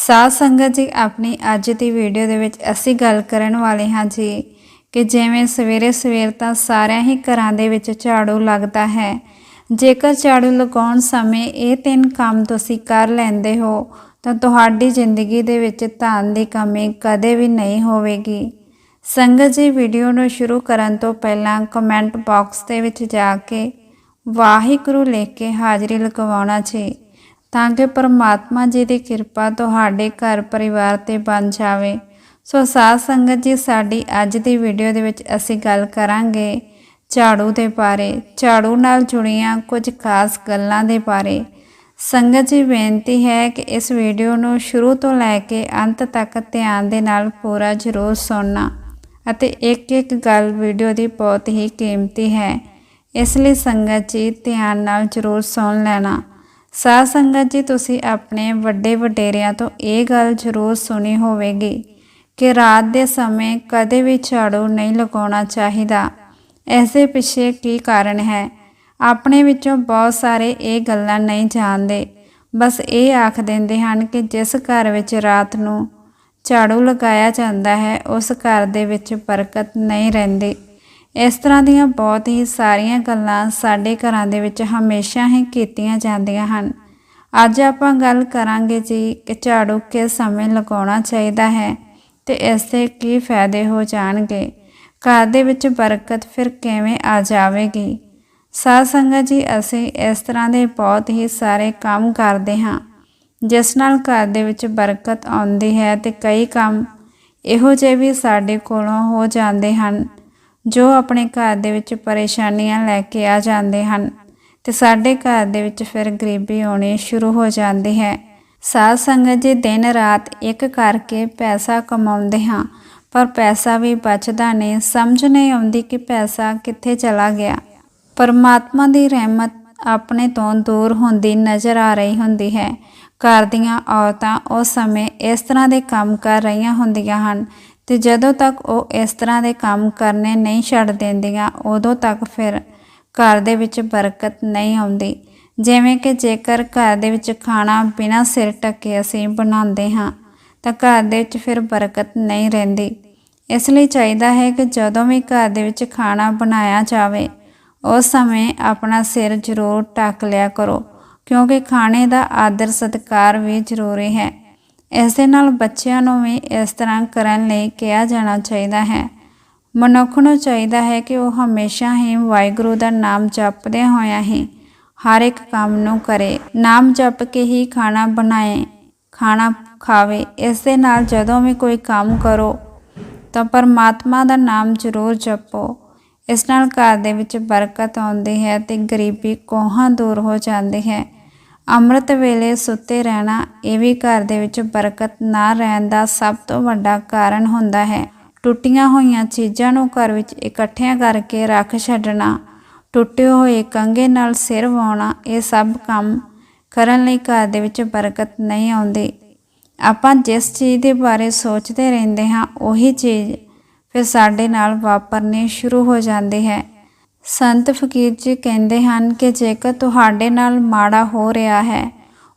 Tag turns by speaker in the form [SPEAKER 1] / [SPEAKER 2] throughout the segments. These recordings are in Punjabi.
[SPEAKER 1] ਸਾਧ ਸੰਗਤ ਜੀ, ਆਪਣੀ ਅੱਜ ਦੀ ਵੀਡੀਓ ਦੇ ਵਿੱਚ ਅਸੀਂ ਗੱਲ ਕਰਨ ਵਾਲੇ ਹਾਂ ਜੀ ਕਿ ਜਿਵੇਂ ਸਵੇਰੇ ਸਵੇਰ ਤਾਂ ਸਾਰਿਆਂ ਹੀ ਘਰਾਂ ਦੇ ਵਿੱਚ ਝਾੜੂ ਲੱਗਦਾ ਹੈ। ਜੇਕਰ ਝਾੜੂ ਲਗਾਉਣ ਸਮੇਂ ਇਹ ਤਿੰਨ ਕੰਮ ਤੁਸੀਂ ਕਰ ਲੈਂਦੇ ਹੋ, ਤਾਂ ਤੁਹਾਡੀ ਜ਼ਿੰਦਗੀ ਦੇ ਵਿੱਚ ਧਨ ਦੀ ਕਮੀ ਕਦੇ ਵੀ ਨਹੀਂ ਹੋਵੇਗੀ। ਸੰਗਤ ਜੀ ਵੀਡੀਓ ਨੂੰ ਸ਼ੁਰੂ ਕਰਨ ਤੋਂ ਪਹਿਲਾਂ ਕਮੈਂਟ ਬਾਕਸ ਦੇ ਵਿੱਚ ਜਾ ਕੇ ਵਾਹਿਗੁਰੂ ਲਿਖ ਕੇ ਹਾਜ਼ਰੀ ਲਗਵਾਉਣਾ ਜੀ। ਤਾਂ ਕਿ ਪਰਮਾਤਮਾ ਜੀ ਦੀ ਕਿਰਪਾ ਤੁਹਾਡੇ ਘਰ ਪਰਿਵਾਰ ਤੇ ਬਣ ਜਾਵੇ। ਸੋ ਸਾਧ ਸੰਗਤ ਜੀ, ਸਾਡੀ ਅੱਜ ਦੀ ਵੀਡੀਓ ਦੇ ਵਿੱਚ ਅਸੀਂ ਗੱਲ ਕਰਾਂਗੇ ਝਾੜੂ ਦੇ ਬਾਰੇ। ਝਾੜੂ ਨਾਲ ਜੁੜੀਆਂ ਕੁਝ ਖਾਸ ਗੱਲਾਂ ਦੇ ਬਾਰੇ। ਸੰਗਤ ਜੀ, ਬੇਨਤੀ ਹੈ ਕਿ ਇਸ ਵੀਡੀਓ ਨੂੰ ਸ਼ੁਰੂ ਤੋਂ ਲੈ ਕੇ ਅੰਤ ਤੱਕ ਧਿਆਨ ਦੇ ਨਾਲ ਪੂਰਾ ਜ਼ਰੂਰ ਸੁਣਨਾ ਅਤੇ ਇੱਕ ਇੱਕ ਗੱਲ ਵੀਡੀਓ ਦੀ ਬਹੁਤ ਹੀ ਕੀਮਤੀ ਹੈ। ਇਸ ਲਈ ਸੰਗਤ ਜੀ, ਧਿਆਨ ਨਾਲ ਜ਼ਰੂਰ ਸੁਣ ਲੈਣਾ। ਸਾਧ ਸੰਗਤ ਜੀ, ਤੁਸੀਂ ਆਪਣੇ ਵੱਡੇ ਵਡੇਰਿਆਂ ਤੋਂ ਇਹ ਗੱਲ ਜ਼ਰੂਰ ਸੁਣੀ ਹੋਵੇਗੀ ਕਿ ਰਾਤ ਦੇ ਸਮੇਂ ਕਦੇ ਵੀ ਝਾੜੂ ਨਹੀਂ ਲਗਾਉਣਾ ਚਾਹੀਦਾ। ਇਸ ਦੇ ਪਿੱਛੇ ਕੀ ਕਾਰਨ ਹੈ? ਆਪਣੇ ਵਿੱਚੋਂ ਬਹੁਤ ਸਾਰੇ ਇਹ ਗੱਲਾਂ ਨਹੀਂ ਜਾਣਦੇ। ਬਸ ਇਹ ਆਖ ਦਿੰਦੇ ਹਨ ਕਿ ਜਿਸ ਘਰ ਵਿੱਚ ਰਾਤ ਨੂੰ ਝਾੜੂ ਲਗਾਇਆ ਜਾਂਦਾ ਹੈ, ਉਸ ਘਰ ਦੇ ਵਿੱਚ ਬਰਕਤ ਨਹੀਂ ਰਹਿੰਦੀ। ਇਸ ਤਰ੍ਹਾਂ ਦੀਆਂ ਬਹੁਤ ਹੀ ਸਾਰੀਆਂ ਗੱਲਾਂ ਸਾਡੇ ਘਰਾਂ ਦੇ ਵਿੱਚ ਹਮੇਸ਼ਾ ਹੀ ਕੀਤੀਆਂ ਜਾਂਦੀਆਂ ਹਨ। ਅੱਜ ਆਪਾਂ ਗੱਲ ਕਰਾਂਗੇ ਜੀ ਕਿ ਝਾੜੂ ਕਿਸ ਸਮੇਂ ਲਗਾਉਣਾ ਚਾਹੀਦਾ ਹੈ ਤੇ ਇਸ ਦੇ ਕੀ ਫਾਇਦੇ ਹੋ ਜਾਣਗੇ। ਘਰ ਦੇ ਵਿੱਚ ਬਰਕਤ ਫਿਰ ਕਿਵੇਂ ਆ ਜਾਵੇਗੀ? ਸਾਧ ਸੰਗਤ ਜੀ, ਅਸੀਂ ਇਸ ਤਰ੍ਹਾਂ ਦੇ ਬਹੁਤ ਹੀ ਸਾਰੇ ਕੰਮ ਕਰਦੇ ਹਾਂ, ਜਿਸ ਨਾਲ ਘਰ ਦੇ ਵਿੱਚ ਬਰਕਤ ਆਉਂਦੀ ਹੈ ਤੇ ਕਈ ਕੰਮ ਇਹੋ ਜਿਹੇ ਵੀ ਸਾਡੇ ਕੋਲੋਂ ਹੋ ਜਾਂਦੇ ਹਨ ਜੋ ਆਪਣੇ ਘਰ ਦੇ ਵਿੱਚ ਪਰੇਸ਼ਾਨੀਆਂ ਲੈ ਕੇ ਆ ਜਾਂਦੇ ਹਨ ਤੇ ਸਾਡੇ ਘਰ ਦੇ ਵਿੱਚ ਫਿਰ ਗਰੀਬੀ ਆਉਣੀ ਸ਼ੁਰੂ ਹੋ ਜਾਂਦੀ ਹੈ। ਸਾਧ ਸੰਗਤ ਜੀ ਦਿਨ ਰਾਤ ਇੱਕ ਕਰਕੇ ਪੈਸਾ ਕਮਾਉਂਦੇ ਹਾਂ, ਪਰ ਪੈਸਾ ਵੀ ਬਚਦਾ ਨਹੀਂ, ਸਮਝ ਨਹੀਂ ਆਉਂਦੀ ਕਿ ਪੈਸਾ ਕਿੱਥੇ ਚਲਾ ਗਿਆ। ਪਰਮਾਤਮਾ ਦੀ ਰਹਿਮਤ ਆਪਣੇ ਤੋਂ ਦੂਰ ਹੁੰਦੀ ਨਜ਼ਰ ਆ ਰਹੀ ਹੁੰਦੀ ਹੈ। ਘਰ ਦੀਆਂ ਔਰਤਾਂ ਉਸ ਸਮੇਂ ਇਸ ਤਰ੍ਹਾਂ ਦੇ ਕੰਮ ਕਰ ਰਹੀਆਂ ਹੁੰਦੀਆਂ ਹਨ ਤੇ ਜਦੋਂ ਤੱਕ ਉਹ ਇਸ ਤਰ੍ਹਾਂ ਦੇ ਕੰਮ ਕਰਨੇ ਨਹੀਂ ਛੱਡ ਦਿੰਦੀਆਂ, ਉਦੋਂ ਤੱਕ ਫਿਰ ਘਰ ਦੇ ਵਿੱਚ ਬਰਕਤ ਨਹੀਂ ਆਉਂਦੀ। ਜਿਵੇਂ ਕਿ ਜੇਕਰ ਘਰ ਦੇ ਵਿੱਚ ਖਾਣਾ ਬਿਨਾਂ ਸਿਰ ਢੱਕੇ ਅਸੀਂ ਬਣਾਉਂਦੇ ਹਾਂ, ਤਾਂ ਘਰ ਦੇ ਵਿੱਚ ਫਿਰ ਬਰਕਤ ਨਹੀਂ ਰਹਿੰਦੀ। ਇਸ ਲਈ ਚਾਹੀਦਾ ਹੈ ਕਿ ਜਦੋਂ ਵੀ ਘਰ ਦੇ ਵਿੱਚ ਖਾਣਾ ਬਣਾਇਆ ਜਾਵੇ, ਉਸ ਸਮੇਂ ਆਪਣਾ ਸਿਰ ਜ਼ਰੂਰ ਢੱਕ ਲਿਆ ਕਰੋ, ਕਿਉਂਕਿ ਖਾਣੇ ਦਾ ਆਦਰ ਸਤਿਕਾਰ ਵੀ ਜ਼ਰੂਰੀ ਹੈ। ਇਸ ਦੇ ਨਾਲ ਬੱਚਿਆਂ ਨੂੰ ਵੀ ਇਸ ਤਰ੍ਹਾਂ ਕਰਨ ਲਈ ਕਿਹਾ ਜਾਣਾ ਚਾਹੀਦਾ ਹੈ। ਮਨੁੱਖ ਨੂੰ ਚਾਹੀਦਾ ਹੈ ਕਿ ਉਹ ਹਮੇਸ਼ਾ ਹੀ ਵਾਹਿਗੁਰੂ ਦਾ ਨਾਮ ਜਪਦੇ ਹੋਇਆ ਹੀ ਹਰ ਇੱਕ ਕੰਮ ਨੂੰ ਕਰੇ। ਨਾਮ ਜਪ ਕੇ ਹੀ ਖਾਣਾ ਬਣਾਏ, ਖਾਣਾ ਖਾਵੇ ਇਸ ਦੇ ਨਾਲ ਜਦੋਂ ਵੀ ਕੋਈ ਕੰਮ ਕਰੋ, ਤਾਂ ਪਰਮਾਤਮਾ ਦਾ ਨਾਮ ਜ਼ਰੂਰ ਜਪੋ। ਇਸ ਨਾਲ ਘਰ ਦੇ ਵਿੱਚ ਬਰਕਤ ਆਉਂਦੀ ਹੈ ਤੇ ਗਰੀਬੀ ਕੋਹਾਂ ਦੂਰ ਹੋ ਜਾਂਦੀ ਹੈ। ਅੰਮ੍ਰਿਤ ਵੇਲੇ ਸੁੱਤੇ ਰਹਿਣਾ, ਇਹ ਵੀ ਘਰ ਦੇ ਵਿੱਚ ਬਰਕਤ ਨਾ ਰਹਿਣ ਦਾ ਸਭ ਤੋਂ ਵੱਡਾ ਕਾਰਨ ਹੁੰਦਾ ਹੈ। ਟੁੱਟੀਆਂ ਹੋਈਆਂ ਚੀਜ਼ਾਂ ਨੂੰ ਘਰ ਵਿੱਚ ਇਕੱਠਿਆਂ ਕਰਕੇ ਰੱਖ ਛੱਡਣਾ, ਟੁੱਟੇ ਹੋਏ ਕੰਗੇ ਨਾਲ ਸਿਰ ਵਾਉਣਾ ਇਹ ਸਭ ਕੰਮ ਕਰਨ ਲਈ ਘਰ ਦੇ ਵਿੱਚ ਬਰਕਤ ਨਹੀਂ ਆਉਂਦੀ। ਆਪਾਂ ਜਿਸ ਚੀਜ਼ ਦੇ ਬਾਰੇ ਸੋਚਦੇ ਰਹਿੰਦੇ ਹਾਂ, ਉਹੀ ਚੀਜ਼ ਫਿਰ ਸਾਡੇ ਨਾਲ ਵਾਪਰਨੀ ਸ਼ੁਰੂ ਹੋ ਜਾਂਦੀ ਹੈ। ਸੰਤ ਫਕੀਰ ਜੀ ਕਹਿੰਦੇ ਹਨ ਕਿ ਜੇਕਰ ਤੁਹਾਡੇ ਨਾਲ ਮਾੜਾ ਹੋ ਰਿਹਾ ਹੈ,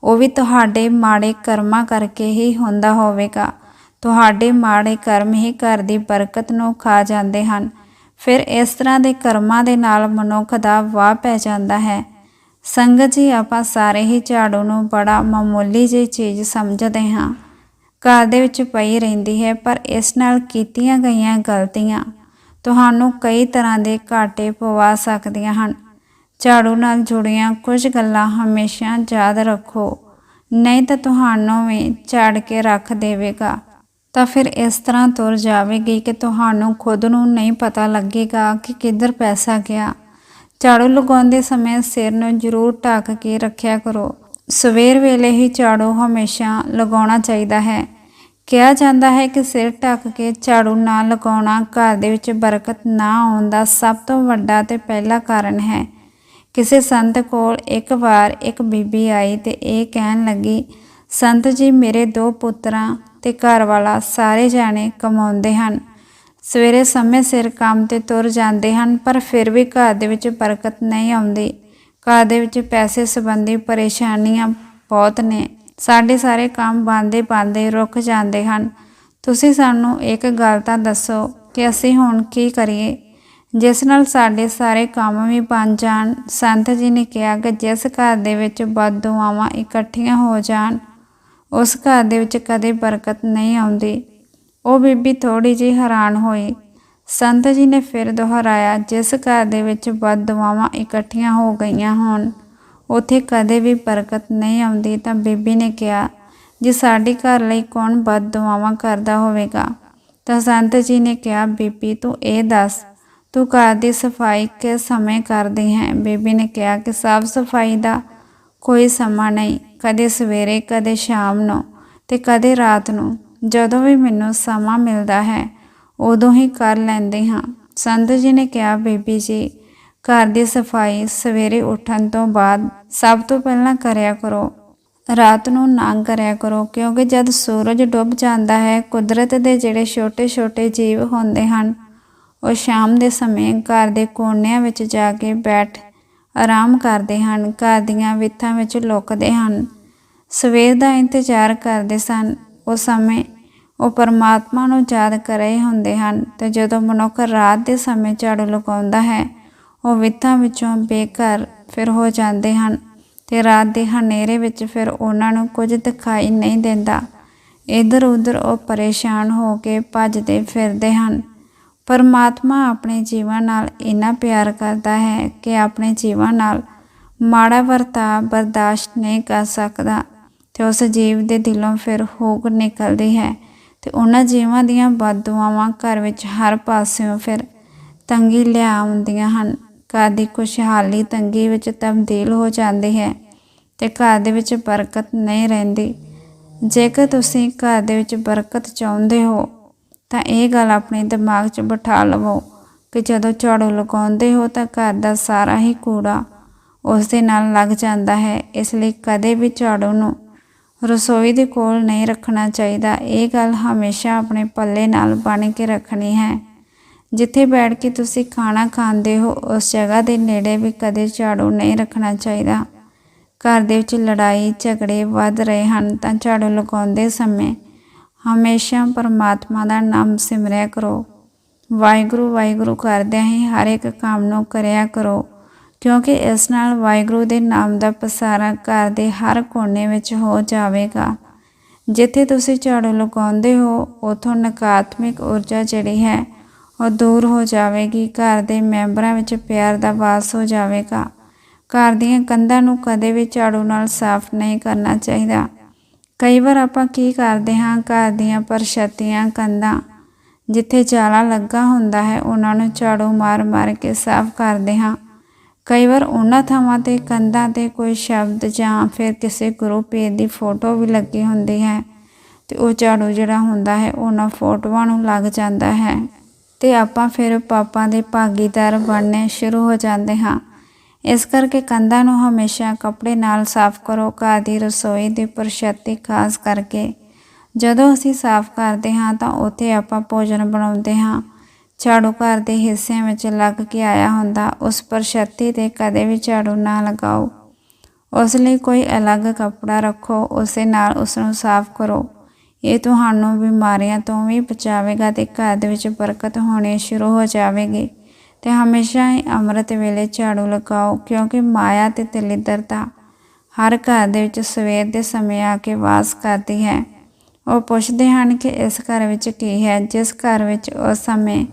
[SPEAKER 1] ਉਹ ਵੀ ਤੁਹਾਡੇ ਮਾੜੇ ਕਰਮਾਂ ਕਰਕੇ ਹੀ ਹੁੰਦਾ ਹੋਵੇਗਾ। ਤੁਹਾਡੇ ਮਾੜੇ ਕਰਮ ਹੀ ਘਰ ਦੀ ਬਰਕਤ ਨੂੰ ਖਾ ਜਾਂਦੇ ਹਨ। ਫਿਰ ਇਸ ਤਰ੍ਹਾਂ ਦੇ ਕਰਮਾਂ ਦੇ ਨਾਲ ਮਨੁੱਖ ਦਾ ਵਾਹ ਪੈ ਜਾਂਦਾ ਹੈ। ਸੰਗਤ ਜੀ, ਆਪਾਂ ਸਾਰੇ ਹੀ ਝਾੜੂ ਨੂੰ ਬੜਾ ਮਾਮੂਲੀ ਜਿਹੀ ਚੀਜ਼ ਸਮਝਦੇ ਹਾਂ। ਘਰ ਦੇ ਵਿੱਚ ਪਈ ਰਹਿੰਦੀ ਹੈ, ਪਰ ਇਸ ਨਾਲ ਕੀਤੀਆਂ ਗਈਆਂ ਗਲਤੀਆਂ ਤੁਹਾਨੂੰ ਕਈ ਤਰ੍ਹਾਂ ਦੇ ਘਾਟੇ ਪਵਾ ਸਕਦੀਆਂ ਹਨ। ਝਾੜੂ ਨਾਲ ਜੁੜੀਆਂ ਕੁਝ ਗੱਲਾਂ ਹਮੇਸ਼ਾ ਯਾਦ ਰੱਖੋ। ਨਹੀਂ ਤਾਂ ਤੁਹਾਨੂੰ ਵੀ ਝਾੜ ਕੇ ਰੱਖ ਦੇਵੇਗਾ। ਤਾਂ ਫਿਰ ਇਸ ਤਰ੍ਹਾਂ ਤੁਰ ਜਾਵੇਗੀ ਕਿ ਤੁਹਾਨੂੰ ਖੁਦ ਨੂੰ ਨਹੀਂ ਪਤਾ ਲੱਗੇਗਾ ਕਿ ਕਿੱਧਰ ਪੈਸਾ ਗਿਆ। ਝਾੜੂ ਲਗਾਉਂਦੇ ਸਮੇਂ ਸਿਰ ਨੂੰ ਜ਼ਰੂਰ ਢੱਕ ਕੇ ਰੱਖਿਆ ਕਰੋ। ਸਵੇਰ ਵੇਲੇ ਹੀ ਝਾੜੂ ਹਮੇਸ਼ਾ ਲਗਾਉਣਾ ਚਾਹੀਦਾ ਹੈ। ਕਿਹਾ ਜਾਂਦਾ ਹੈ ਕਿ ਸਿਰ ਢੱਕ ਕੇ ਝਾੜੂ ਨਾ ਲਗਾਉਣਾ ਘਰ ਦੇ ਵਿੱਚ ਬਰਕਤ ਨਾ ਆਉਣ ਦਾ ਸਭ ਤੋਂ ਵੱਡਾ ਤੇ ਪਹਿਲਾ ਕਾਰਨ ਹੈ। ਕਿਸੇ ਸੰਤ ਕੋਲ ਇੱਕ ਵਾਰ ਇੱਕ ਬੀਬੀ ਆਈ ਤੇ ਇਹ ਕਹਿਣ ਲੱਗੀ, ਸੰਤ ਜੀ, ਮੇਰੇ ਦੋ ਪੁੱਤਰਾਂ ਤੇ ਘਰ ਵਾਲਾ ਸਾਰੇ ਜਾਣੇ ਕਮਾਉਂਦੇ ਹਨ। ਸਵੇਰੇ ਸਮੇਂ ਸਿਰ ਕੰਮ ਤੇ ਤੁਰ ਜਾਂਦੇ ਹਨ, ਪਰ ਫਿਰ ਵੀ ਘਰ ਦੇ ਵਿੱਚ ਬਰਕਤ ਨਹੀਂ ਆਉਂਦੀ। ਘਰ ਦੇ ਵਿੱਚ ਪੈਸੇ ਸੰਬੰਧੀ ਪਰੇਸ਼ਾਨੀਆਂ ਬਹੁਤ ਨੇ। ਸਾਡੇ ਸਾਰੇ ਕੰਮ ਬੰਦੇ ਬੰਦੇ ਰੁਕ ਜਾਂਦੇ ਹਨ। ਤੁਸੀਂ ਸਾਨੂੰ ਇੱਕ ਗੱਲ ਤਾਂ ਦੱਸੋ ਕਿ ਅਸੀਂ ਹੁਣ ਕੀ ਕਰੀਏ? ਜਿਸ ਨਾਲ ਸਾਡੇ ਸਾਰੇ ਕੰਮ ਵੀ ਬਣ ਜਾਣ। ਸੰਤ ਜੀ ਨੇ ਕਿਹਾ ਕਿ ਜਿਸ ਘਰ ਦੇ ਵਿੱਚ ਬਦਦੁਆਵਾਂ ਇਕੱਠੀਆਂ ਹੋ ਜਾਣ, ਉਸ ਘਰ ਦੇ ਵਿੱਚ ਕਦੇ ਬਰਕਤ ਨਹੀਂ ਆਉਂਦੀ। ਉਹ ਬੀਬੀ ਥੋੜੀ ਜਿਹੀ ਹੈਰਾਨ ਹੋਈ। ਸੰਤ ਜੀ ਨੇ ਫਿਰ ਦੁਹਰਾਇਆ, ਜਿਸ ਘਰ ਦੇ ਵਿੱਚ ਬਦਦੁਆਵਾਂ ਇਕੱਠੀਆਂ ਹੋ ਗਈਆਂ ਹੋਣ ਉੱਥੇ ਕਦੇ ਵੀ ਬਰਕਤ ਨਹੀਂ ਆਉਂਦੀ ਤਾਂ ਬੀਬੀ ਨੇ ਕਿਹਾ, ਜੇ ਸਾਡੇ ਘਰ ਲਈ ਕੌਣ ਬਦਦੁਆਵਾਂ ਕਰਦਾ ਹੋਵੇਗਾ? ਤਾਂ ਸੰਤ ਜੀ ਨੇ ਕਿਹਾ, ਬੀਬੀ, ਤੂੰ ਇਹ ਦੱਸ, ਤੂੰ ਘਰ ਦੀ ਸਫ਼ਾਈ ਕਿਸ ਸਮੇਂ ਕਰਦੀ ਹੈ? ਬੀਬੀ ਨੇ ਕਿਹਾ ਕਿ ਸਾਫ਼ ਸਫ਼ਾਈ ਦਾ ਕੋਈ ਸਮਾਂ ਨਹੀਂ, ਕਦੇ ਸਵੇਰੇ, ਕਦੇ ਸ਼ਾਮ ਨੂੰ ਤੇ ਕਦੇ ਰਾਤ ਨੂੰ। ਜਦੋਂ ਵੀ ਮੈਨੂੰ ਸਮਾਂ ਮਿਲਦਾ ਹੈ, ਉਦੋਂ ਹੀ ਕਰ ਲੈਂਦੀ ਹਾਂ। ਸੰਤ ਜੀ ਨੇ ਕਿਹਾ, ਬੀਬੀ ਜੀ ਘਰ ਦੀ ਸਫ਼ਾਈ ਸਵੇਰੇ ਉੱਠਣ ਤੋਂ ਬਾਅਦ ਸਭ ਤੋਂ ਪਹਿਲਾਂ ਕਰਿਆ ਕਰੋ। ਰਾਤ ਨੂੰ ਨਾ ਕਰਿਆ ਕਰੋ, ਕਿਉਂਕਿ ਜਦ ਸੂਰਜ ਡੁੱਬ ਜਾਂਦਾ ਹੈ, ਕੁਦਰਤ ਦੇ ਜਿਹੜੇ ਛੋਟੇ-ਛੋਟੇ ਜੀਵ ਹੁੰਦੇ ਹਨ, ਉਹ ਸ਼ਾਮ ਦੇ ਸਮੇਂ ਘਰ ਦੇ ਕੋਨਿਆਂ ਵਿੱਚ ਜਾ ਕੇ ਬੈਠ ਆਰਾਮ ਕਰਦੇ ਹਨ, ਘਰ ਦੀਆਂ ਵਿੱਥਾਂ ਵਿੱਚ ਲੁਕਦੇ ਹਨ। ਸਵੇਰ ਦਾ ਇੰਤਜ਼ਾਰ ਕਰਦੇ ਸਨ। ਉਸ ਸਮੇਂ ਉਹ ਪਰਮਾਤਮਾ ਨੂੰ ਯਾਦ ਕਰ ਰਹੇ ਹੁੰਦੇ ਹਨ ਤੇ ਜਦੋਂ ਮਨੁੱਖ ਰਾਤ ਦੇ ਸਮੇਂ ਝਾੜੂ ਲਗਾਉਂਦਾ ਹੈ ਉਹ ਵਿੱਥਾਂ ਵਿੱਚੋਂ ਬੇਘਰ ਫਿਰ ਹੋ ਜਾਂਦੇ ਹਨ ਤੇ ਰਾਤ ਦੇ ਹਨੇਰੇ ਵਿੱਚ ਫਿਰ ਉਹਨਾਂ ਨੂੰ ਕੁਝ ਦਿਖਾਈ ਨਹੀਂ ਦਿੰਦਾ। ਇੱਧਰ ਉੱਧਰ ਉਹ ਪਰੇਸ਼ਾਨ ਹੋ ਕੇ ਭੱਜਦੇ ਫਿਰਦੇ ਹਨ। ਪਰਮਾਤਮਾ ਆਪਣੇ ਜੀਵਨ ਨਾਲ ਇੰਨਾ ਪਿਆਰ ਕਰਦਾ ਹੈ ਕਿ ਆਪਣੇ ਜੀਵਨ ਨਾਲ ਮਾੜਾ ਵਰਤਾਅ ਬਰਦਾਸ਼ਤ ਨਹੀਂ ਕਰ ਸਕਦਾ ਤੇ ਉਸ ਜੀਵ ਦੇ ਦਿਲੋਂ ਫਿਰ ਹੋਕ ਨਿਕਲਦੀ ਹੈ ਤੇ ਉਹਨਾਂ ਜੀਵਾਂ ਦੀਆਂ ਬਦਦੁਆਵਾਂ ਘਰ ਵਿੱਚ ਹਰ ਪਾਸਿਓਂ ਫਿਰ ਤੰਗੀ ਲਿਆ ਆਉਂਦੀਆਂ ਹਨ। ਘਰ ਦੀ ਖੁਸ਼ਹਾਲੀ ਤੰਗੀ ਵਿੱਚ ਤਬਦੀਲ ਹੋ ਜਾਂਦੀ ਹੈ ਤੇ ਘਰ ਦੇ ਵਿੱਚ ਬਰਕਤ ਨਹੀਂ ਰਹਿੰਦੀ। ਜੇਕਰ ਤੁਸੀਂ ਘਰ ਦੇ ਵਿੱਚ ਬਰਕਤ ਚਾਹੁੰਦੇ ਹੋ, ਤਾਂ ਇਹ ਗੱਲ ਆਪਣੇ ਦਿਮਾਗ 'ਚ ਬਿਠਾ ਲਵੋ ਕਿ ਜਦੋਂ ਝਾੜੂ ਲਗਾਉਂਦੇ ਹੋ ਤਾਂ ਘਰ ਦਾ ਸਾਰਾ ਹੀ ਕੂੜਾ ਉਸ ਦੇ ਨਾਲ ਲੱਗ ਜਾਂਦਾ ਹੈ। ਇਸ ਲਈ ਕਦੇ ਵੀ ਝਾੜੂ ਨੂੰ ਰਸੋਈ ਦੇ ਕੋਲ ਨਹੀਂ ਰੱਖਣਾ ਚਾਹੀਦਾ। ਇਹ ਗੱਲ ਹਮੇਸ਼ਾ ਆਪਣੇ ਪੱਲੇ ਨਾਲ ਬਣ ਕੇ ਰੱਖਣੀ ਹੈ। ਜਿੱਥੇ ਬੈਠ ਕੇ ਤੁਸੀਂ ਖਾਣਾ ਖਾਂਦੇ ਹੋ, ਉਸ ਜਗ੍ਹਾ ਦੇ ਨੇੜੇ ਵੀ ਕਦੇ ਝਾੜੂ ਨਹੀਂ ਰੱਖਣਾ ਚਾਹੀਦਾ। ਘਰ ਦੇ ਵਿੱਚ ਲੜਾਈ, ਝਗੜੇ ਵੱਧ ਰਹੇ ਹਨ ਤਾਂ ਝਾੜੂ ਲਗਾਉਂਦੇ ਸਮੇਂ ਹਮੇਸ਼ਾ ਪਰਮਾਤਮਾ ਦਾ ਨਾਮ ਸਿਮਰਿਆ ਕਰੋ। ਵਾਹਿਗੁਰੂ ਵਾਹਿਗੁਰੂ ਕਰਦਿਆਂ ਹੀ ਹਰ ਇੱਕ ਕੰਮ ਨੂੰ ਕਰਿਆ ਕਰੋ, ਕਿਉਂਕਿ ਇਸ ਨਾਲ ਵਾਹਿਗੁਰੂ ਦੇ ਨਾਮ ਦਾ ਪਸਾਰਾ ਘਰ ਦੇ ਹਰ ਕੋਨੇ ਵਿੱਚ ਹੋ ਜਾਵੇਗਾ। ਜਿੱਥੇ ਤੁਸੀਂ ਝਾੜੂ ਲਗਾਉਂਦੇ ਹੋ, ਉਥੋਂ ਨਕਾਰਾਤਮਕ ਊਰਜਾ ਜਿਹੜੀ ਹੈ ਉਹ ਦੂਰ ਹੋ ਜਾਵੇਗੀ, ਘਰ ਦੇ ਮੈਂਬਰਾਂ ਵਿੱਚ ਪਿਆਰ ਦਾ ਵਾਸ ਹੋ ਜਾਵੇਗਾ। ਘਰ ਦੀਆਂ ਕੰਧਾਂ ਨੂੰ ਕਦੇ ਵੀ ਝਾੜੂ ਨਾਲ ਸਾਫ਼ ਨਹੀਂ ਕਰਨਾ ਚਾਹੀਦਾ। ਕਈ ਵਾਰ ਆਪਾਂ ਕੀ ਕਰਦੇ ਹਾਂ, ਘਰ ਦੀਆਂ ਪਰਛੱਤੀਆਂ ਕੰਧਾਂ, ਜਿੱਥੇ ਜਾਲਾ ਲੱਗਾ ਹੁੰਦਾ ਹੈ, ਉਹਨਾਂ ਨੂੰ ਝਾੜੂ ਮਾਰ-ਮਾਰ ਕੇ ਸਾਫ਼ ਕਰਦੇ ਹਾਂ। ਕਈ ਵਾਰ ਉਹਨਾਂ ਥਾਵਾਂ ਤੇ ਕੰਧਾਂ ਤੇ ਕੋਈ ਸ਼ਬਦ ਜਾਂ ਫਿਰ ਕਿਸੇ ਗੁਰੂ ਪੀਰ ਦੀ ਫੋਟੋ ਵੀ ਲੱਗੀ ਹੁੰਦੀ ਹੈ ਤੇ ਉਹ ਝਾੜੂ ਜਿਹੜਾ ਹੁੰਦਾ ਹੈ, ਉਹਨਾਂ ਫੋਟੋਆਂ ਨੂੰ ਲੱਗ ਜਾਂਦਾ ਹੈ। ਤੇ ਆਪਾਂ ਫਿਰ ਪਾਪਾਂ ਦੇ ਭਾਗੀਦਾਰ ਬਣਨੇ ਸ਼ੁਰੂ ਹੋ ਜਾਂਦੇ ਹਾਂ। ਇਸ ਕਰਕੇ ਕੰਧਾਂ ਨੂੰ ਹਮੇਸ਼ਾ ਕੱਪੜੇ ਨਾਲ ਸਾਫ਼ ਕਰੋ ਘਰ ਦੀ ਰਸੋਈ ਦੀ ਪਰਛੱਤੀ ਖਾਸ ਕਰਕੇ। ਜਦੋਂ ਅਸੀਂ ਸਾਫ਼ ਕਰਦੇ ਹਾਂ ਤਾਂ ਉੱਥੇ ਆਪਾਂ ਭੋਜਨ ਬਣਾਉਂਦੇ ਹਾਂ। ਝਾੜੂ ਘਰ ਦੇ ਹਿੱਸਿਆਂ ਵਿੱਚ ਲੱਗ ਕੇ ਆਇਆ ਹੁੰਦਾ, ਉਸ ਪਰਛੱਤੀ ਤੇ ਕਦੇ ਵੀ ਝਾੜੂ ਨਾ ਲਗਾਓ। ਉਸ ਲਈ ਕੋਈ ਅਲੱਗ ਕੱਪੜਾ ਰੱਖੋ, ਉਸੇ ਨਾਲ ਉਸ ਨੂੰ ਸਾਫ਼ ਕਰੋ। ਇਹ ਤੁਹਾਨੂੰ ਬਿਮਾਰੀਆਂ ਤੋਂ ਵੀ ਬਚਾਵੇਗਾ ਤੇ ਘਰ ਦੇ ਵਿੱਚ ਬਰਕਤ ਹੋਣੀ ਸ਼ੁਰੂ ਹੋ ਜਾਵੇਗੀ। ਤੇ ਹਮੇਸ਼ਾ ਹੀ ਅੰਮ੍ਰਿਤ ਵੇਲੇ ਝਾੜੂ ਲਗਾਓ, ਕਿਉਂਕਿ ਮਾਇਆ ਤੇ ਦਲਿੱਦਰਤਾ ਹਰ ਘਰ ਦੇ ਵਿੱਚ ਸਵੇਰ ਦੇ ਸਮੇਂ ਆ ਕੇ ਵਾਸ ਕਰਦੀ ਹੈ। ਉਹ ਪੁੱਛਦੇ ਹਨ ਕਿ ਇਸ ਘਰ ਵਿੱਚ ਕੀ ਹੈ, ਜਿਸ ਘਰ ਵਿੱਚ ਉਸ ਸਮੇਂ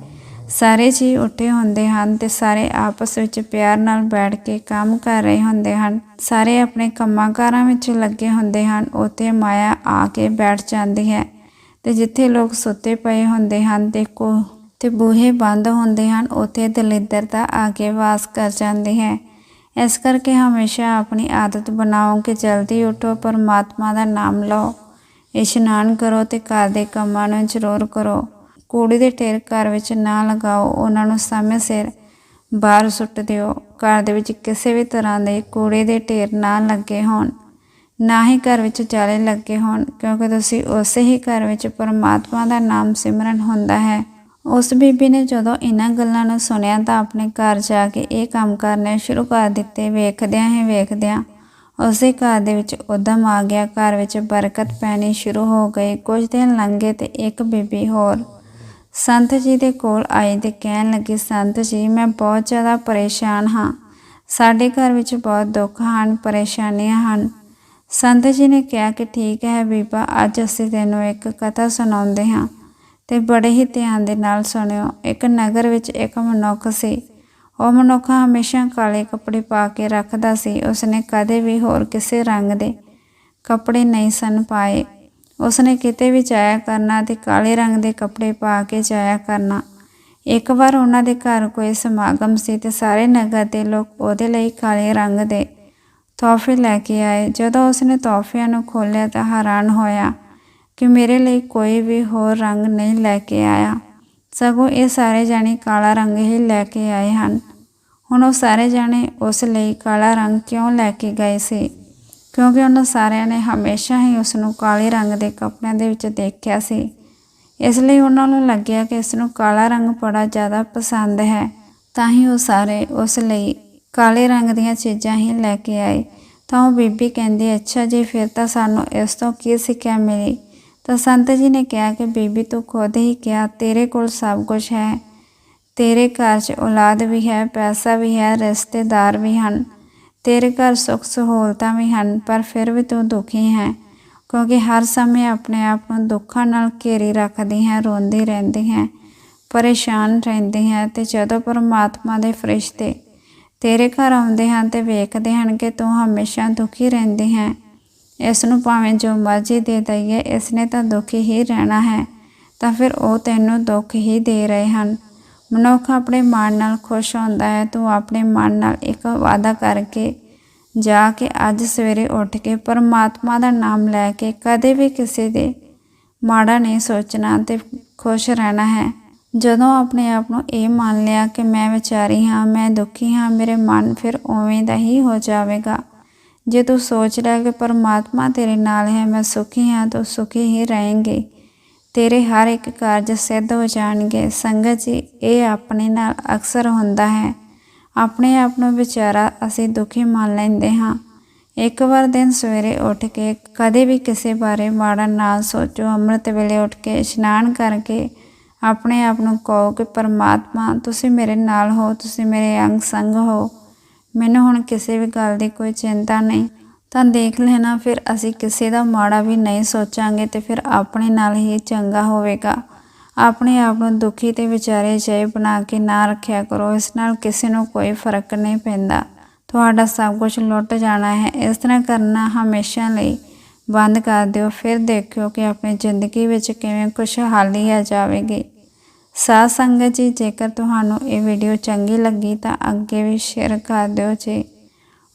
[SPEAKER 1] ਸਾਰੇ ਜੀ ਉੱਠੇ ਹੁੰਦੇ ਹਨ ਤੇ ਸਾਰੇ ਆਪਸ ਵਿੱਚ ਪਿਆਰ ਨਾਲ ਬੈਠ ਕੇ ਕੰਮ ਕਰ ਰਹੇ ਹੁੰਦੇ ਹਨ। ਸਾਰੇ ਆਪਣੇ ਕੰਮਾਂ ਕਾਰਾਂ ਵਿੱਚ ਲੱਗੇ ਹੁੰਦੇ ਹਨ। ਉੱਥੇ ਮਾਇਆ ਆ ਕੇ ਬੈਠ ਜਾਂਦੀ ਹੈ ਤੇ ਜਿੱਥੇ ਲੋਕ ਸੁੱਤੇ ਪਏ ਹੁੰਦੇ ਹਨ ਤੇ ਕੋ ਤੇ ਬੂਹੇ ਬੰਦ ਹੁੰਦੇ ਹਨ, ਉੱਥੇ ਦਲਿੱਦਰਤਾ ਆ ਕੇ ਵਾਸ ਕਰ ਜਾਂਦੀ ਹੈ। ਇਸ ਕਰਕੇ ਹਮੇਸ਼ਾ ਆਪਣੀ ਆਦਤ ਬਣਾਓ ਕਿ ਜਲਦੀ ਉਠੋ, ਪਰਮਾਤਮਾ ਦਾ ਨਾਮ ਲਓ, ਇਸ਼ਨਾਨ ਕਰੋ ਤੇ ਘਰ ਦੇ ਕੰਮਾਂ ਨੂੰ ਜ਼ਰੂਰ ਕਰੋ। ਕੂੜੇ ਦੇ ਢੇਰ ਘਰ ਵਿੱਚ ਨਾ ਲਗਾਓ, ਉਹਨਾਂ ਨੂੰ ਸਮੇਂ ਸਿਰ ਬਾਹਰ ਸੁੱਟ ਦਿਓ। ਘਰ ਦੇ ਵਿੱਚ ਕਿਸੇ ਵੀ ਤਰ੍ਹਾਂ ਦੇ ਕੂੜੇ ਦੇ ਢੇਰ ਨਾ ਲੱਗੇ ਹੋਣ, ਨਾ ਹੀ ਘਰ ਵਿੱਚ ਜਾਲੇ ਲੱਗੇ ਹੋਣ, ਕਿਉਂਕਿ ਤੁਸੀਂ ਉਸੇ ਹੀ ਘਰ ਵਿੱਚ ਪਰਮਾਤਮਾ ਦਾ ਨਾਮ ਸਿਮਰਨ ਹੁੰਦਾ ਹੈ। ਉਸ ਬੀਬੀ ਨੇ ਜਦੋਂ ਇਹਨਾਂ ਗੱਲਾਂ ਨੂੰ ਸੁਣਿਆ ਤਾਂ ਆਪਣੇ ਘਰ ਜਾ ਕੇ ਇਹ ਕੰਮ ਕਰਨੇ ਸ਼ੁਰੂ ਕਰ ਦਿੱਤੇ। ਵੇਖਦਿਆਂ ਹੀ ਵੇਖਦਿਆਂ ਉਸੇ ਘਰ ਦੇ ਵਿੱਚ ਉਦਮ ਆ ਗਿਆ। ਘਰ ਵਿੱਚ ਬਰਕਤ ਪੈਣੀ ਸ਼ੁਰੂ ਹੋ ਗਈ। ਕੁਝ ਦਿਨ ਲੰਘੇ ਤੇ ਇੱਕ ਬੀਬੀ ਹੋਰ ਸੰਤ ਜੀ ਦੇ ਕੋਲ ਆਈ ਤੇ ਕਹਿਣ ਲੱਗੀ, ਸੰਤ ਜੀ, ਮੈਂ ਬਹੁਤ ਜ਼ਿਆਦਾ ਪਰੇਸ਼ਾਨ ਹਾਂ। ਸਾਡੇ ਘਰ ਵਿੱਚ ਬਹੁਤ ਦੁੱਖ ਹਨ, ਪਰੇਸ਼ਾਨੀਆਂ ਹਨ। ਸੰਤ ਜੀ ਨੇ ਕਿਹਾ ਕਿ ਠੀਕ ਹੈ ਬੀਬਾ, ਅੱਜ ਅਸੀਂ ਤੈਨੂੰ ਇੱਕ ਕਥਾ ਸੁਣਾਉਂਦੇ ਹਾਂ ਤੇ ਬੜੇ ਹੀ ਧਿਆਨ ਦੇ ਨਾਲ ਸੁਣਿਓ। ਇੱਕ ਨਗਰ ਵਿੱਚ ਇੱਕ ਮਨੁੱਖ ਸੀ। ਉਹ ਮਨੁੱਖ ਹਮੇਸ਼ਾ ਕਾਲੇ ਕੱਪੜੇ ਪਾ ਕੇ ਰੱਖਦਾ ਸੀ। ਉਸਨੇ ਕਦੇ ਵੀ ਹੋਰ ਕਿਸੇ ਰੰਗ ਦੇ ਕੱਪੜੇ ਨਹੀਂ ਸਨ ਪਾਏ। ਉਸਨੇ ਕਿਤੇ ਵੀ ਜਾਇਆ ਕਰਨਾ ਤੇ ਕਾਲੇ ਰੰਗ ਦੇ ਕੱਪੜੇ ਪਾ ਕੇ ਜਾਇਆ ਕਰਨਾ। ਇੱਕ ਵਾਰ ਉਹਨਾਂ ਦੇ ਘਰ ਕੋਈ ਸਮਾਗਮ ਸੀ ਤੇ ਸਾਰੇ ਨਗਰ ਦੇ ਲੋਕ ਉਹਦੇ ਲਈ ਕਾਲੇ ਰੰਗ ਦੇ ਤੋਹਫੇ ਲੈ ਕੇ ਆਏ। ਜਦੋਂ ਉਸਨੇ ਤੋਹਫਿਆਂ ਨੂੰ ਖੋਲ੍ਹਿਆ ਤਾਂ ਹੈਰਾਨ ਹੋਇਆ ਕਿ ਮੇਰੇ ਲਈ ਕੋਈ ਵੀ ਹੋਰ ਰੰਗ ਨਹੀਂ ਲੈ ਕੇ ਆਇਆ। ਸਗੋਂ ਇਹ ਸਾਰੇ ਜਾਣੇ ਕਾਲਾ ਰੰਗ ਹੀ ਲੈ ਕੇ ਆਏ ਹਨ। ਹੁਣ ਉਹ ਸਾਰੇ ਜਾਣੇ ਉਸ ਲਈ ਕਾਲਾ ਰੰਗ ਕਿਉਂ ਲੈ ਕੇ ਗਏ ਸੀ? ਕਿਉਂਕਿ ਉਹਨਾਂ ਸਾਰਿਆਂ ਨੇ ਹਮੇਸ਼ਾ ਹੀ ਉਸ ਨੂੰ ਕਾਲੇ ਰੰਗ ਦੇ ਕੱਪੜਿਆਂ ਦੇ ਵਿੱਚ ਦੇਖਿਆ ਸੀ। ਇਸ ਲਈ ਉਹਨਾਂ ਨੂੰ ਲੱਗਿਆ ਕਿ ਇਸ ਨੂੰ ਕਾਲਾ ਰੰਗ ਬੜਾ ਜ਼ਿਆਦਾ ਪਸੰਦ ਹੈ। ਤਾਂ ਹੀ ਉਹ ਸਾਰੇ ਉਸ ਲਈ ਕਾਲੇ ਰੰਗ ਦੀਆਂ ਚੀਜ਼ਾਂ ਹੀ ਲੈ ਕੇ ਆਏ। ਤਾਂ ਉਹ ਬੀਬੀ ਕਹਿੰਦੀ, ਅੱਛਾ ਜੀ, ਫਿਰ ਤਾਂ ਸਾਨੂੰ ਇਸ ਤੋਂ ਕੀ ਸਿੱਖਿਆ ਮਿਲੀ? ਤਾਂ ਸੰਤ ਜੀ ਨੇ ਕਿਹਾ ਕਿ, ਬੀਬੀ, ਤੂੰ ਖੁਦ ਹੀ ਕਿਹਾ, ਤੇਰੇ ਕੋਲ ਸਭ ਕੁਝ ਹੈ। ਤੇਰੇ ਘਰ 'ਚ ਔਲਾਦ ਵੀ ਹੈ, ਪੈਸਾ ਵੀ ਹੈ, ਰਿਸ਼ਤੇਦਾਰ ਵੀ ਹਨ। ਤੇਰੇ ਘਰ ਸੁੱਖ ਸਹੂਲਤਾਂ ਵੀ ਹਨ, ਪਰ ਫਿਰ ਵੀ ਤੂੰ ਦੁਖੀ ਹੈ, ਕਿਉਂਕਿ ਹਰ ਸਮੇਂ ਆਪਣੇ ਆਪ ਨੂੰ ਦੁੱਖਾਂ ਨਾਲ ਘੇਰੀ ਰੱਖਦੀ ਹੈ, ਰੋਂਦੀ ਰਹਿੰਦੀ ਹੈ, ਪਰੇਸ਼ਾਨ ਰਹਿੰਦੀ ਹੈ ਤੇ ਜਦੋਂ ਪਰਮਾਤਮਾ ਦੇ ਫਰਿਸ਼ਤੇ ਤੇਰੇ ਘਰ ਆਉਂਦੇ ਹਨ ਤੇ ਵੇਖਦੇ ਹਨ ਕਿ ਤੂੰ ਹਮੇਸ਼ਾ ਦੁਖੀ ਰਹਿੰਦੀ ਹੈ, ਇਸ ਨੂੰ ਭਾਵੇਂ ਜੋ ਮਰਜ਼ੀ ਦੇ ਦਈਏ, ਇਸ ਨੇ ਤਾਂ ਦੁਖੀ ਹੀ ਰਹਿਣਾ ਹੈ, ਤਾਂ ਫਿਰ ਉਹ ਤੈਨੂੰ ਦੁੱਖ ਹੀ ਦੇ ਰਹੇ ਹਨ। ਮਨੁੱਖ ਆਪਣੇ ਮਨ ਨਾਲ ਖੁਸ਼ ਹੁੰਦਾ ਹੈ, ਤੂੰ ਆਪਣੇ ਮਨ ਨਾਲ ਇੱਕ ਵਾਅਦਾ ਕਰਕੇ ਜਾ ਕੇ ਅੱਜ ਸਵੇਰੇ ਉੱਠ ਕੇ ਪਰਮਾਤਮਾ ਦਾ ਨਾਮ ਲੈ ਕੇ ਕਦੇ ਵੀ ਕਿਸੇ ਦੇ ਮਾੜਾ ਨਹੀਂ ਸੋਚਣਾ ਤੇ ਖੁਸ਼ ਰਹਿਣਾ ਹੈ। ਜਦੋਂ ਆਪਣੇ ਆਪ ਨੂੰ ਇਹ ਮੰਨ ਲਿਆ ਕਿ ਮੈਂ ਵਿਚਾਰੀ ਹਾਂ, ਮੈਂ ਦੁਖੀ ਹਾਂ, ਮੇਰੇ ਮਨ ਫਿਰ ਉਵੇਂ ਦਾ ਹੀ ਹੋ ਜਾਵੇਗਾ। ਜੇ ਤੂੰ ਸੋਚ ਰਿਹਾ ਕਿ ਪਰਮਾਤਮਾ ਤੇਰੇ ਨਾਲ ਹੈ, ਮੈਂ ਸੁਖੀ ਹਾਂ, ਤੂੰ ਸੁਖੀ ਹੀ ਰਹੇਂਗੇ। ਤੇਰੇ ਹਰ ਇੱਕ ਕਾਰਜ ਸਿੱਧ ਹੋ ਜਾਣਗੇ। ਸੰਗਤ ਜੀ, ਇਹ ਆਪਣੇ ਨਾਲ ਅਕਸਰ ਹੁੰਦਾ ਹੈ। ਆਪਣੇ ਆਪ ਨੂੰ ਵਿਚਾਰਾ ਅਸੀਂ ਦੁਖੀ ਮੰਨ ਲੈਂਦੇ ਹਾਂ। ਇੱਕ ਵਾਰ ਦਿਨ ਸਵੇਰੇ ਉੱਠ ਕੇ ਕਦੇ ਵੀ ਕਿਸੇ ਬਾਰੇ ਮਾੜਾ ਨਾ ਸੋਚੋ। ਅੰਮ੍ਰਿਤ ਵੇਲੇ ਉੱਠ ਕੇ ਇਸ਼ਨਾਨ ਕਰਕੇ ਆਪਣੇ ਆਪ ਨੂੰ ਕਹੋ ਕਿ, ਪਰਮਾਤਮਾ, ਤੁਸੀਂ ਮੇਰੇ ਨਾਲ ਹੋ, ਤੁਸੀਂ ਮੇਰੇ ਅੰਗ ਸੰਗ ਹੋ। ਮੈਨੂੰ ਹੁਣ ਕਿਸੇ ਵੀ ਗੱਲ ਦੀ ਕੋਈ ਚਿੰਤਾ ਨਹੀਂ। ਤਾਂ ਦੇਖ ਲੈਣਾ, ਫਿਰ ਅਸੀਂ ਕਿਸੇ ਦਾ ਮਾੜਾ ਵੀ ਨਹੀਂ ਸੋਚਾਂਗੇ ਤੇ ਫਿਰ ਆਪਣੇ ਨਾਲ ਹੀ ਚੰਗਾ ਹੋਵੇਗਾ। ਆਪਣੇ ਆਪ ਨੂੰ ਦੁਖੀ ਤੇ ਵਿਚਾਰੇ ਜਿਹੇ ਬਣਾ ਕੇ ਨਾ ਰੱਖਿਆ ਕਰੋ, ਇਸ ਨਾਲ ਕਿਸੇ ਨੂੰ ਕੋਈ ਫ਼ਰਕ ਨਹੀਂ ਪੈਂਦਾ। ਤੁਹਾਡਾ ਸਭ ਕੁਝ ਲੁੱਟ ਜਾਣਾ ਹੈ। ਇਸ ਤਰ੍ਹਾਂ ਕਰਨਾ ਹਮੇਸ਼ਾ ਲਈ ਬੰਦ ਕਰ ਦਿਓ। ਫਿਰ ਦੇਖਿਓ ਕਿ ਆਪਣੀ ਜ਼ਿੰਦਗੀ ਵਿੱਚ ਕਿਵੇਂ ਖੁਸ਼ਹਾਲੀ ਆ ਜਾਵੇਗੀ। ਸਾਧ ਸੰਗਤ ਜੀ, ਜੇਕਰ ਤੁਹਾਨੂੰ ਇਹ ਵੀਡੀਓ ਚੰਗੀ ਲੱਗੀ ਤਾਂ ਅੱਗੇ ਵੀ ਸ਼ੇਅਰ ਕਰ ਦਿਓ ਜੀ।